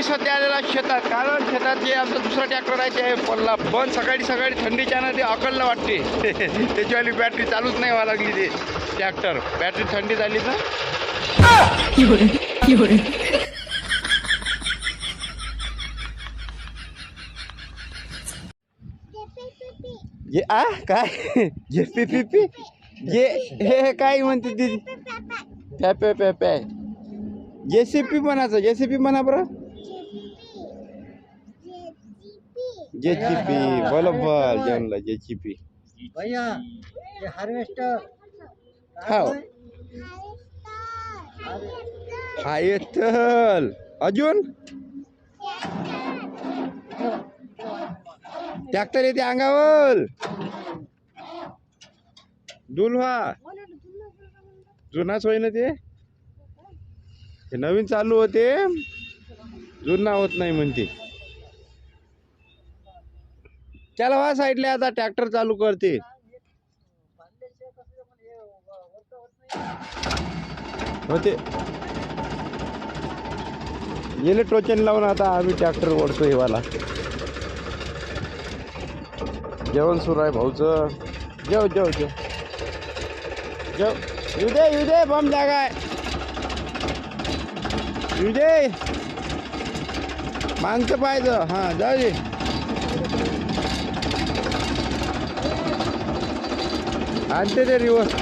मी सध्या आलेला शेतात कारण शेतात जे आमचं दुसरा ट्रॅक्टर आहे ते पडला पण सकाळी सकाळी थंडीच्या ना ते अकडलं वाटते त्याच्यावाली बॅटरी चालूच नाही व्हायला लागली ते ट्रॅक्टर बॅटरी थंडी झाली तर जे आ काय जे पी पी पी जे हे काय म्हणते दीदी पॅ पॅ पॅ पॅ जे सी पी म्हणाचं जे सी पी म्हणा बरं जे ची पी बरोबर जमलं जे ची पी. भैया ये हार्वेस्टर हो हायथल अजून? ट्रॅक्टर येते अंगावर. दुल्हा जुनाच होय ना ते. ते नवीन चालू होते. जुना होत नाही म्हणते. त्याला वा साईडले आता ट्रॅक्टर चालू करते. होते. गेले टोचन लावून आता आम्ही ट्रॅक्टर ओढतो हेवाला. जेवण सुरू आहे भाऊचं. जेव जेव जेव. जेव. येऊ दे येऊ दे बम जागा आहे येऊ दे. मागचं पाहिजे. हां जाऊ दे. आणते ते रिवर्स.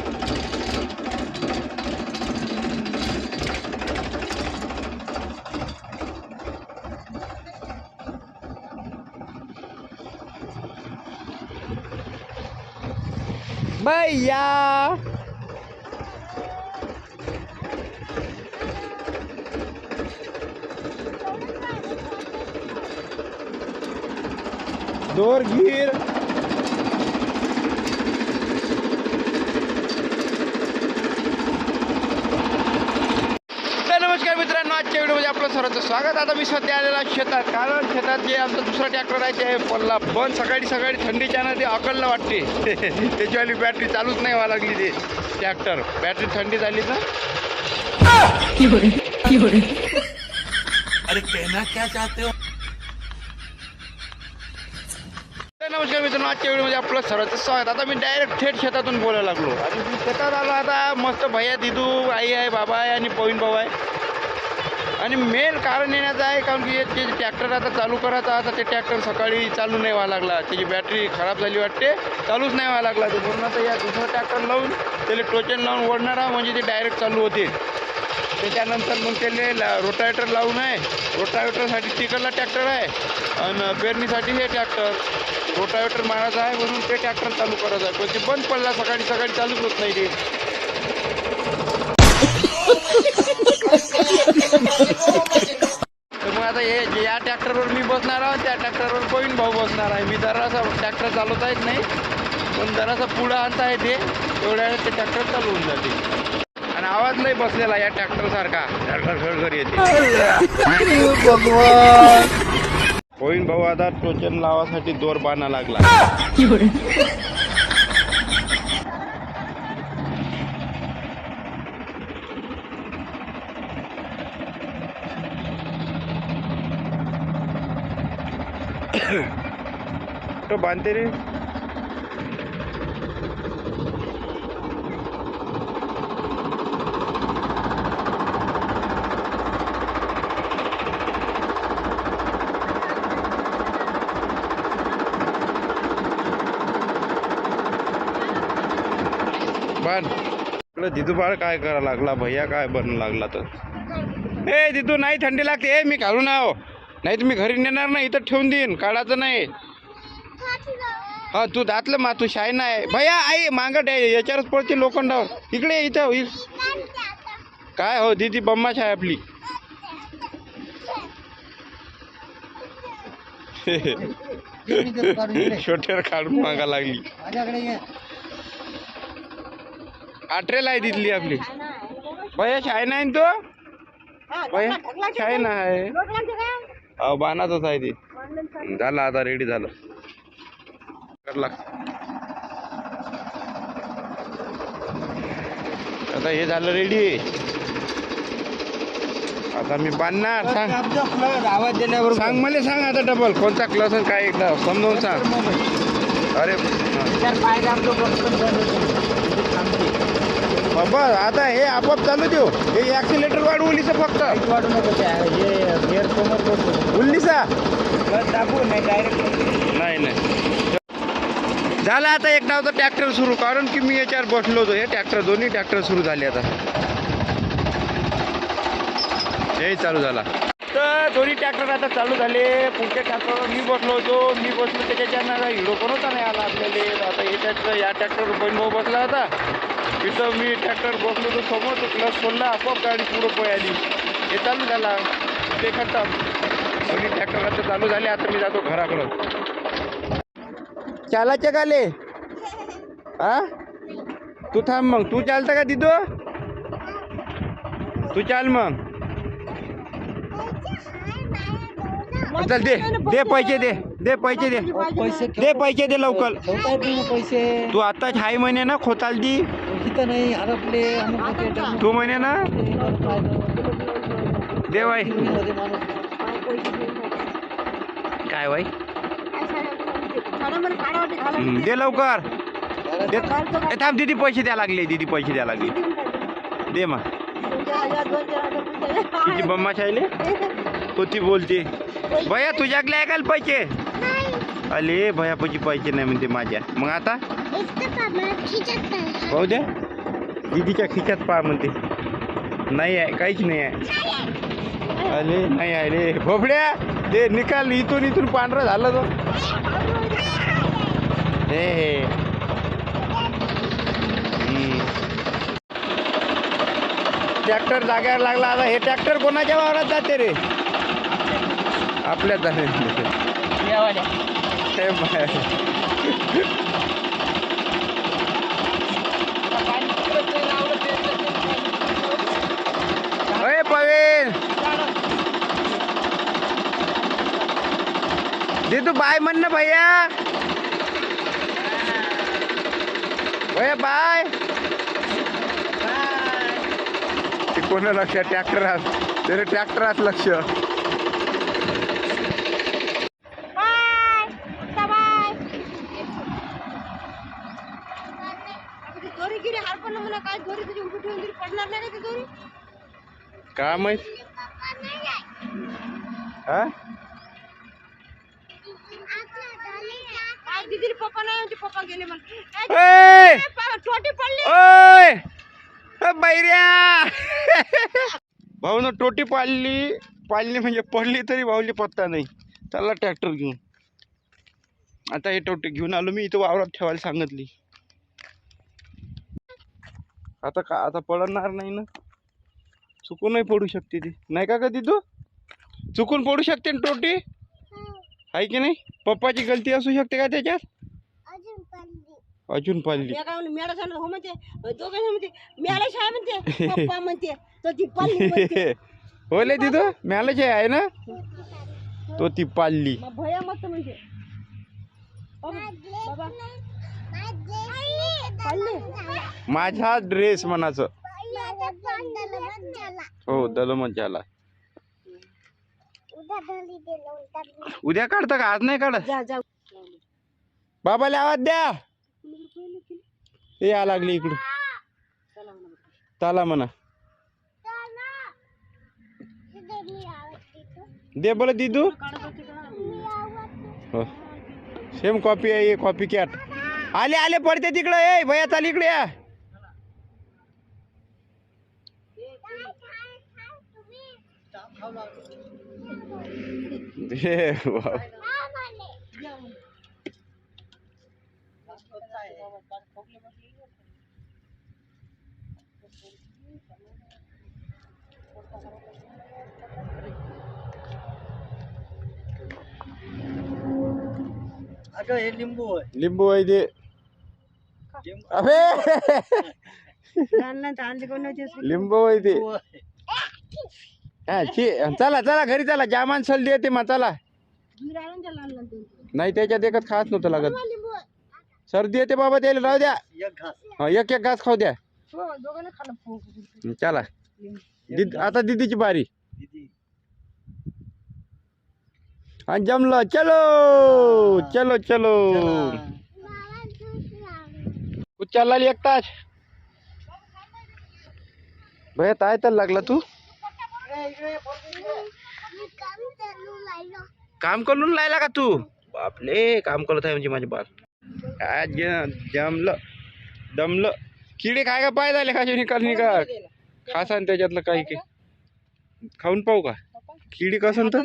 भैया! Dur gir. नमस्कार आपलं सर्वांचं स्वागत. आता मी सध्या आलेला शेतात. कारण शेतात जे आमचा दुसरा ट्रॅक्टर आहे ते पडला पण सकाळी सकाळी थंडीच्या ना ते अकलला वाटते. त्याच्यावाली बॅटरी चालूच नाही व्हायला लागली ते ट्रॅक्टर बॅटरी थंडी झाली ना अरे कहना क्या चाहते हो? नमस्कार मित्रांनो आजच्या व्हिडिओमध्ये आपलं सर्वांचं स्वागत. आता मी डायरेक्ट थेट शेतातून बोलायला लागलो. आणि मी शेतात आलो आता मस्त भैया दिदू आई आहे बाबा आहे आणि पवीन भाऊ आहे. आणि मेन कारण येण्याचं आहे कारण की ते ट्रॅक्टर आता चालू करायचं आता ते ट्रॅक्टर सकाळी चालू नाही व्हायला लागला. त्याची बॅटरी खराब झाली वाटते. चालूच नाही व्हायला लागला. ते म्हणून आता या दुसरं ट्रॅक्टर लावून त्याला टोचन लावून ओढणारा म्हणजे ते डायरेक्ट चालू होते. त्याच्यानंतर मग त्याने रोटावेटर लावून आहे रोटावेटरसाठी तिकडला ट्रॅक्टर आहे. आणि पेरणीसाठी हे ट्रॅक्टर रोटावेटर मारायचं आहे म्हणून ते ट्रॅक्टर चालू करायचं आहे. पण ते बंद पडला सकाळी सकाळी चालूच होत नाही ते. मग आता हे जे या ट्रॅक्टरवर मी बसणार आहे त्या ट्रॅक्टरवर पवीन भाऊ बसणार आहे. मी जरासा ट्रॅक्टर चालवता येत नाही. पण जरासा पुढं आणता येते. तेवढ्या वेळेस ते ट्रॅक्टर चालू होऊन जाते. आवाज नाही बसलेला या ट्रॅक्टर सारखा. येते. होईन भाऊ आता टोचन लावासाठी दोर बांधा लागला. तो बांधते रे. बाण इकडं दिदू बाळ काय करा लागला भैया काय बनू लागला तर. ए दिदू नाही थंडी लागते. ए मी घालून आहो नाही तर मी घरी नेणार नाही इथं ठेवून देईन काढायचं नाही. हा तू दातलं मा तू शाय नाही. भैया आई मागट आहे याच्यावरच पडते लोखंडावर. इकडे इथं इ- काय हो दिदी बम्माच आहे आपली. छोट्यावर काढून मागा लागली. आठरेला आहे तिथली आपली. भैया शाय नाही ना तो? भैया शाय नाही? अहो बाणातच आहे ती. झालं आता रेडी झालं. करला आता हे झालं रेडी आता मी बांधणार सांग. आवाज दिल्यावर सांग मला सांग आता डबल कोणता क्लास आणि काय एकदा समजावून सांग. अरे. बस आता हे आपोआप चालू देऊ. हे ॲक्सिलेटर वाढ उलीचं फक्त. वाढू नको त्या हे गिअर समोर उल्लीचा? प्लस दाबू नाही डायरेक्ट नाही नाही. झालं आता एक नावचं ट्रॅक्टर सुरू कारण की मी याच्यावर बसलो होतो. हे ट्रॅक्टर दोन्ही ट्रॅक्टर सुरू झाले आता. हे चालू झाला. तर दोन्ही ट्रॅक्टर आता चालू झाले. पुढच्या ट्रॅक्टरवर मी बसलो होतो. मी बसलो त्याच्याच्यानं हिरो पण होता नाही आला आपल्याला. आता हे ट्रॅक्टर या ट्रॅक्टरवर बहीण बसला होता. तिथं मी ट्रॅक्टर बसलो होतो. समोर तो क्लस सोडला. आपोआप गाडी पुढं पळाली हे चालू झाला. ते खतम. दोन्ही ट्रॅक्टर आता चालू झाले. आता मी जातो घराकडं. चालाचे काले हा तू थांब मग. तू चालतं का तिथं? तू चाल मग. चल दे. दे पैसे दे. दे पैसे दे. पैसे दे पैसे दे लवकर. पैसे. तू आताच हाय म्हणे ना खोताल दी. इथं नाही हरपले तू म्हणे ना. दे बाई. काय बाई? दे लवकर. थांब दीदी पैसे द्या लागले दीदी पैसे द्या लागले. दे मग. तिची बम्मा शायले? तो ती बोलते. भैया तुझ्याकडे का पैसे? अले भैया पैसे पैसे नाही म्हणते माझ्या. मग आता? पाहू द्या दीदीच्या खिच्यात पहा म्हणते. नाही आहे काहीच नाही आहे. अले नाही आहे रे. भोपड्या ते निकाल इथून इथून पांढरा झाला तो. हे. ट्रॅक्टर जाग्यावर लागला आता हे ट्रॅक्टर कोणाच्या वावरात जाते रे? आपल्याच जाते. हे बाय. पवेल दे तू बाय म्हण ना भैया. भैया बाय ते कोणा लक्ष ट्रॅक्टरात तरी ट्रॅक्टरात लक्ष दोरी गिरी हारपण म्हणा काय दोरी तुझी उभी ठेवून तरी का ती दोरी का माहीत? हा? दिदी पप्पा नाही म्हणजे पप्पा गेले ओय छोटी पडली. ओय! अ, बैऱ्या भाऊनं टोटी पाळली पाळली म्हणजे पडली तरी भाऊली पत्ता नाही. चालला ट्रॅक्टर घेऊन. आता हे टोटी घेऊन आलो मी इथं वावरात ठेवायला सांगितली. आता का आता पडणार नाही ना? चुकूनही पडू शकते ती. नाही का कधी तू चुकून पडू शकते ना टोटी? आहे की नाही? पप्पाची गलती असू शकते का त्याच्यात? अजून पाळली या काय मेळा सांगत हो म्हणते. दोघं म्हणते मेळा शाळा म्हणते पप्पा म्हणते तो ती पल्ली म्हणते. होले तिथं आहे ना तो ती पाळली मग भया मस्त म्हणते. बाबा बाबा. पल्ली. माझा ड्रेस म्हणाचं हो दलमत झाला उद्या काढता का? आज नाही काढत? जा जा. बाबाला आवाज द्या. ते या लागली इकडून चला म्हणा. दे बोला दिदू. हो. सेम कॉपी आहे कॉपी कॅट आले आले पडते तिकडं. ए भैया चाल इकडे या. हे वा. अगं हे लिंबू आहे. लिंबू आहे ते. अबे! लिंबू आहे ते. लिंबू आहे. हा ची चला चला घरी चला. जामान सल्ली येते मग चला. नाही त्याच्यात एकच खास नव्हतं लागत. सर्दी येते बाबा त्याला राहू द्या. एक घास. हा, एक एक घास खाऊ द्या. हो दोघांना चला. दिद आता दिदीची बारी. आणि जमलं. चलो! चलो चलो! तू चालला एकटाच भया काय तर लागला तू. काम करून लायला का तू? बापले काम करत आहे म्हणजे माझे बाल. काय जमलं. दमलं. किडे काय का पाय झाले खाशी निकाल निकाल. खास आणि त्याच्यातलं काही काही. खाऊन पाहू का? किडी कसं तर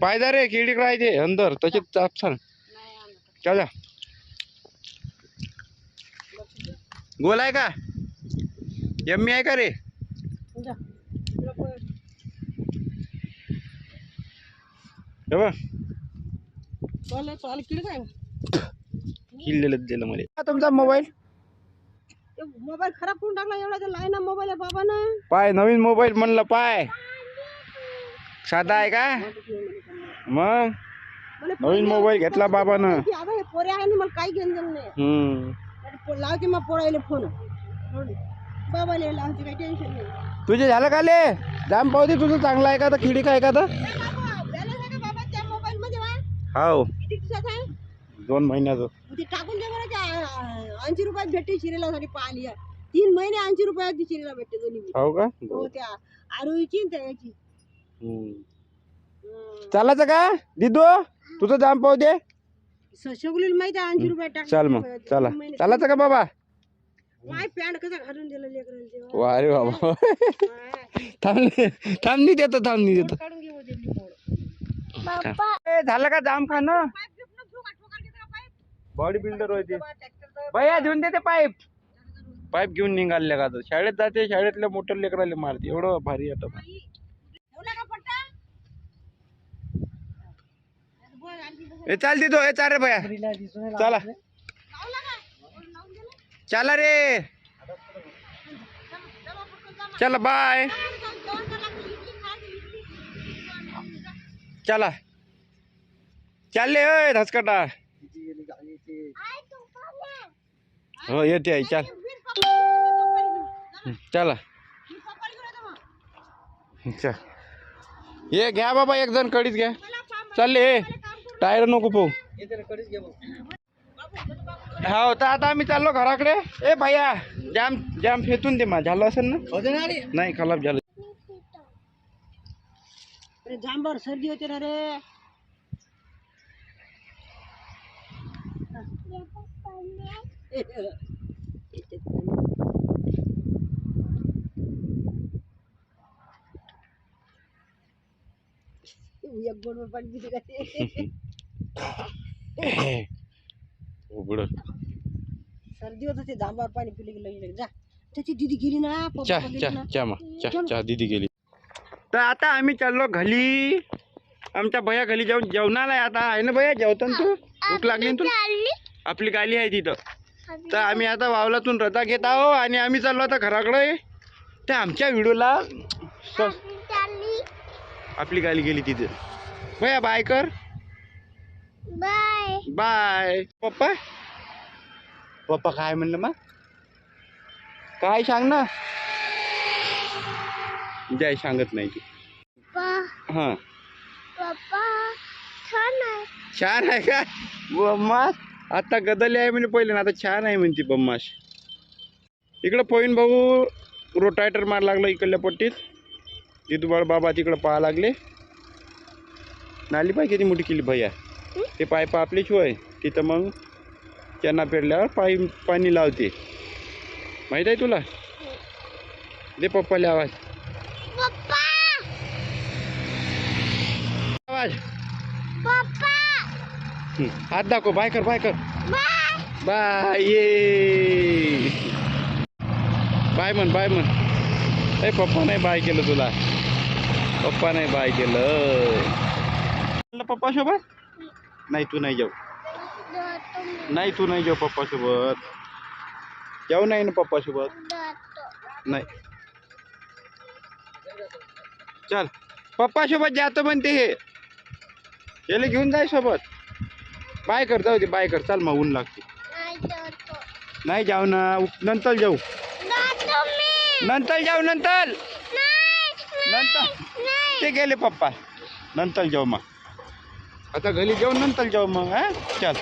पायदा रे किडी राहते अंदर. तसे चाप सांग. चला. गोल आहे का? यम्मी आहे का रे? बघ. किल्लेलं दिलं मला हा तुमचा मोबाईल? मोबाईल खराब करून टाकला एवढा तर लाईना मोबाईल आहे बाबा ना पाय नवीन मोबाईल म्हणलं पाय. साधा आहे का? मग? नवीन मोबाईल घेतला बाबानं. आता पोरे आहे ना मला काही घेऊन देणं नाही. हम्म. अरे पो- लावते मग पोरायले फोन. बाबाले लावते काही टेन्शन नाही. तुझे झालं का ले? जाम दे तुझं चांगलं आहे का तर खिडी काय का तर? बाबा त्या मोबाईल मध्ये वा? हो किती दिवसात आहे? दोन महिन्याचं. ते टाकून दे बरं ऐंशी रुपयात भेटते शिरेलासाठी पाहिली तीन महिने ऐंशी रुपयात ती शिरेला भेटते दोन्ही बी. हो का? हो त्या आरोहीची आणि त्या याची हम्म. हं. चालायचं का? दिदू तुझं जाम पाहू दे. स- सगळीला माहिती आहे ऐंशी रुपयात टाक चल मग. चला. चालायचं का बाबा? माय पॅन्ट कसं घालून दिलं लेकरांचे वा रे बाबा थांब थांब नाही देतो थांब नाही देतो. काढून घेऊ झालं का जाम खाणं पाईप घेऊन ना, ठोका- ठोका घेते का पाईप? बॉडी बिल्डर होते. भैया देऊन देते पाईप पाईप घेऊन निघाले का तर? शाळेत जाते शाळेतल्या मोटर लेकराले मारते. एवढं भारी आता. ए चाल देतो ए चाल रे भैया. चला? चला रे. चला बाय. चला. चालले होय धसकटा. ये. हो येते आई चाल. चला, चल. ये घ्या बाबा एक जण कडीच घ्या. चालले टायर नको पाहू. हो तर आता आम्ही चाललो घराकडे. ए भैया जाम जाम फेतून दे मा झालं असेल ना? नाही खराब झालं. जांभर सर्दी होते ना रे. एक गोड पाणी पिते का ते उघड. सर्दी होत होते जांभर पाणी पिले लगेच. जा. त्याची दिदी गेली ना पप्पा चा गेली चा चा मा चा चा दिदी गेली. तर आता आम्ही चाललो घरी. आमच्या भैया घरी जाऊन जेवणाला आहे आता. आहे ना भैया जेवतो ना तू? भूक लागली ना तुला? आपली गाली आहे तिथं. तर आम्ही आता वावलातून रजा घेत आहो आणि आम्ही चाललो आता घराकडे. तर आमच्या व्हिडिओला आपली गाली गेली तिथे. भैया बाय कर. बाय बाय पप्पा? पप्पा काय म्हणलं मग? काय सांग ना? जय सांगत नाही ती. हां. पप्पा छान आहे. का? बम्मास आता गदली आहे म्हणजे पहिले ना आता छान आहे म्हणते बम्मास इकडं पोईन भाऊ रोटायटर मार लागला इकडल्या पट्टीत. जितूबाळ बाबा तिकडं पाहा लागले. नाली पाय किती मोठी केली भैया. ते पायपा आपली शिवाय. तिथं मग त्यांना पेरल्यावर पाई पाणी लावते. माहीत आहे तुला? दे पप्पाला आवाज. आवाज. हात दाखव बाय कर बाय कर. बाय ये. बाय म्हण बाय म्हण. ए पप्पा नाही बाय केलं तुला. पप्पा नाही बाय केलं. पप्पा सोबत नाही तू नाही जाऊ. नाही तू नाही जाऊ पप्पा सोबत जाऊ नाही ना पप्पा सोबत नाही. चल पप्पा सोबत जातो म्हणते हे. याला घेऊन जाय सोबत. बाय कर जाऊ दे बाय कर. चाल मग ऊन लागते. नाही जाऊ ना नंतर जाऊ. नंतर जाऊ नंतर. नंतर. ते गेले पप्पा. नंतर जाऊ मग. आता घरी जाऊ नंतर जाऊ मग हा? चल.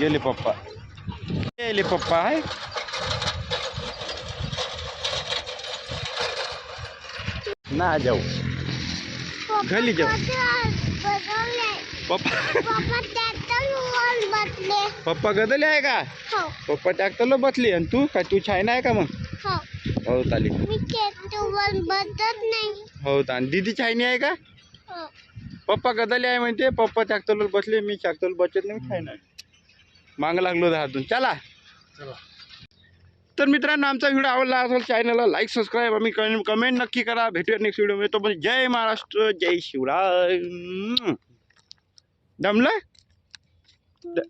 गेले पप्पा. गेले पप्पा आहे ना जाऊ. घरी जाऊ. पप्पा पप्पा गदले आहे का? पप्पा ट्रॅक्टरला बसली. आणि तू? काय तू छाय आहे का मग? हो. चालेल. हो आणि दीदी छायनी आहे का? पप्पा गदले आहे म्हणते. पप्पा ट्रॅक्टरवर बसले. मी ट्रॅक्टरवर बसत नाही मी नाही मागं लागलो हातून. चला. तर मित्रांनो आमचा व्हिडिओ आवडला असेल चॅनलला लाईक सबस्क्राईब आम्ही कमेंट नक्की करा. भेटूया नेक्स्ट व्हिडिओ तो पण जय महाराष्ट्र जय शिवराय. दमलं द-